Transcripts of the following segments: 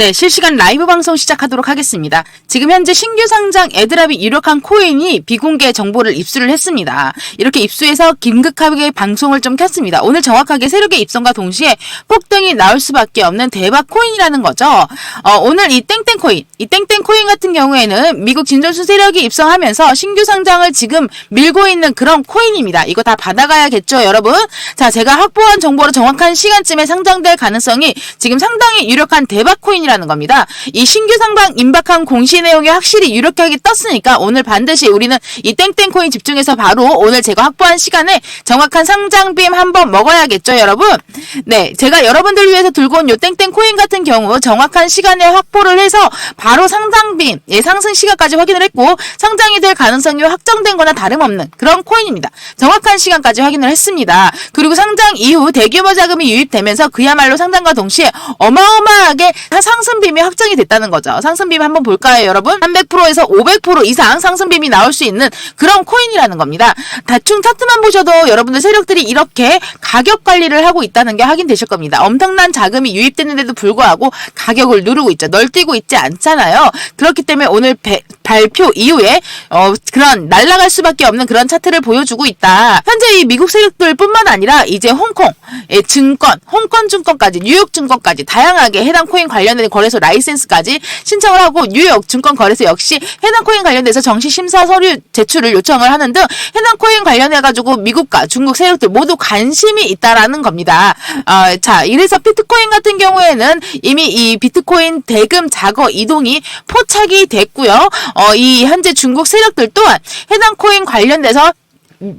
네, 실시간 라이브 방송 시작하도록 하겠습니다. 지금 현재 신규 상장 애드랍이 유력한 코인이 비공개 정보를 입수를 했습니다. 이렇게 입수해서 긴급하게 방송을 좀 켰습니다. 오늘 정확하게 세력의 입성과 동시에 폭등이 나올 수밖에 없는 대박 코인이라는 거죠. 어, 오늘 이 땡땡 코인, 이 땡땡 코인 같은 경우에는 미국 진전수 세력이 입성하면서 신규 상장을 지금 밀고 있는 그런 코인입니다. 이거 다 받아가야겠죠, 여러분? 자, 제가 확보한 정보로 정확한 시간쯤에 상장될 가능성이 지금 상당히 유력한 대박 코인이라 는 겁니다. 이 신규 상방 임박한 공시 내용이 확실히 유력하게 떴으니까 오늘 반드시 우리는 이 땡땡 코인 집중해서 바로 오늘 제가 확보한 시간에 정확한 상장빔 한번 먹어야겠죠, 여러분? 네, 제가 여러분들 위해서 들고 온 요 땡땡 코인 같은 경우 정확한 시간에 확보를 해서 바로 상장빔, 예, 상승 시간까지 확인을 했고 상장이 될 가능성이 확정된 거나 다름없는 그런 코인입니다. 정확한 시간까지 확인을 했습니다. 그리고 상장 이후 대규모 자금이 유입되면서 그야말로 상장과 동시에 어마어마하게 상 승빔이 확정이 됐다는 거죠. 상승빔 한번 볼까요, 여러분? 300%에서 500% 이상 상승빔이 나올 수 있는 그런 코인이라는 겁니다. 대충 차트만 보셔도 여러분들 세력들이 이렇게 가격 관리를 하고 있다는 게 확인되실 겁니다. 엄청난 자금이 유입됐는데도 불구하고 가격을 누르고 있죠. 널뛰고 있지 않잖아요. 그렇기 때문에 오늘 배- 발표 이후에 어, 그런 날아갈 수밖에 없는 그런 차트를 보여주고 있다. 현재 이 미국 세력들뿐만 아니라 이제 홍콩, 예, 증권, 홍콩 증권까지, 뉴욕 증권까지 다양하게 해당 코인 관련된 거래소 라이센스까지 신청을 하고 뉴욕 증권 거래소 역시 해당 코인 관련돼서 정시 심사 서류 제출을 요청을 하는 등 해당 코인 관련해 가지고 미국과 중국 세력들 모두 관심이 있다라는 겁니다. 어, 자, 이래서 비트코인 같은 경우에는 이미 이 비트코인 대금 자거 이동이 포착이 됐고요. 어, 이 현재 중국 세력들 또한 해당 코인 관련돼서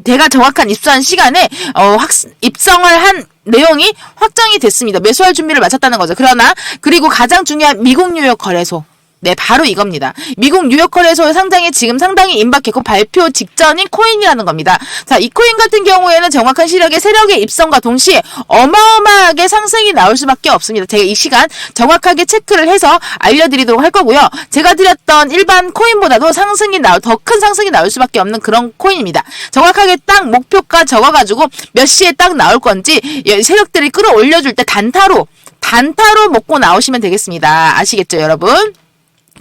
제가 정확한 입수한 시간에 어, 확 입성을 한 내용이 확정이 됐습니다. 매수할 준비를 마쳤다는 거죠. 그러나 그리고 가장 중요한 미국 뉴욕 거래소 네, 바로 이겁니다. 미국 뉴욕 거래소의 상장에 지금 상당히 임박했고 발표 직전인 코인이라는 겁니다. 자, 이 코인 같은 경우에는 정확한 시력의 세력의 입성과 동시에 어마어마하게 상승이 나올 수밖에 없습니다. 제가 이 시간 정확하게 체크를 해서 알려드리도록 할 거고요. 제가 드렸던 일반 코인보다도 상승이 나올, 더 큰 상승이 나올 수밖에 없는 그런 코인입니다. 정확하게 딱 목표가 적어가지고 몇 시에 딱 나올 건지 예, 세력들이 끌어올려줄 때 단타로 단타로 먹고 나오시면 되겠습니다. 아시겠죠, 여러분?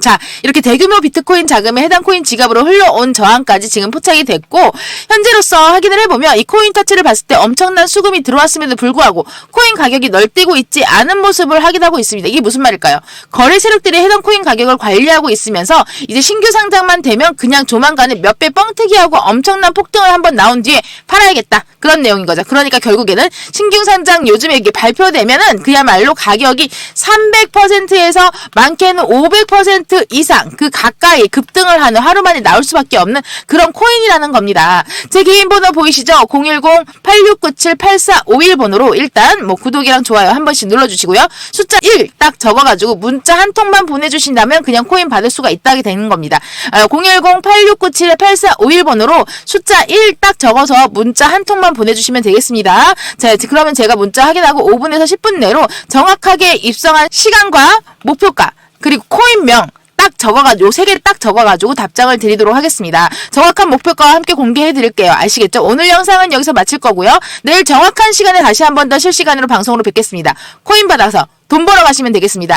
자, 이렇게 대규모 비트코인 자금에 해당 코인 지갑으로 흘러온 저항까지 지금 포착이 됐고, 현재로서 확인을 해보면 이 코인 타치를 봤을 때 엄청난 수금이 들어왔음에도 불구하고 코인 가격이 널뛰고 있지 않은 모습을 확인하고 있습니다. 이게 무슨 말일까요? 거래 세력들이 해당 코인 가격을 관리하고 있으면서 이제 신규 상장만 되면 그냥 조만간에 몇 배 뻥튀기하고 엄청난 폭등을 한번 나온 뒤에 팔아야겠다. 그런 내용인 거죠. 그러니까 결국에는 신규 상장 요즘에 이게 발표되면은 그야말로 가격이 300%에서 많게는 500% 이상 그 가까이 급등을 하는 하루 만에 나올 수밖에 없는 그런 코인이라는 겁니다. 제 개인 번호 보이시죠? 010-8697-8451 번호로 일단 뭐 구독이랑 좋아요 한 번씩 눌러주시고요. 숫자 1 딱 적어가지고 문자 한 통만 보내주신다면 그냥 코인 받을 수가 있다게 되는 겁니다. 아, 010-8697-8451 번호로 숫자 1 딱 적어서 문자 한 통만 보내주시면 되겠습니다. 자, 그러면 제가 문자 확인하고 5분에서 10분 내로 정확하게 입성한 시간과 목표가 그리고 코인명 딱 적어가지고 요세 개를 딱 적어가지고 답장을 드리도록 하겠습니다. 정확한 목표가와 함께 공개해 드릴게요. 아시겠죠? 오늘 영상은 여기서 마칠 거고요. 내일 정확한 시간에 다시 한 번 더 실시간으로 방송으로 뵙겠습니다. 코인 받아서 돈 벌어 가시면 되겠습니다.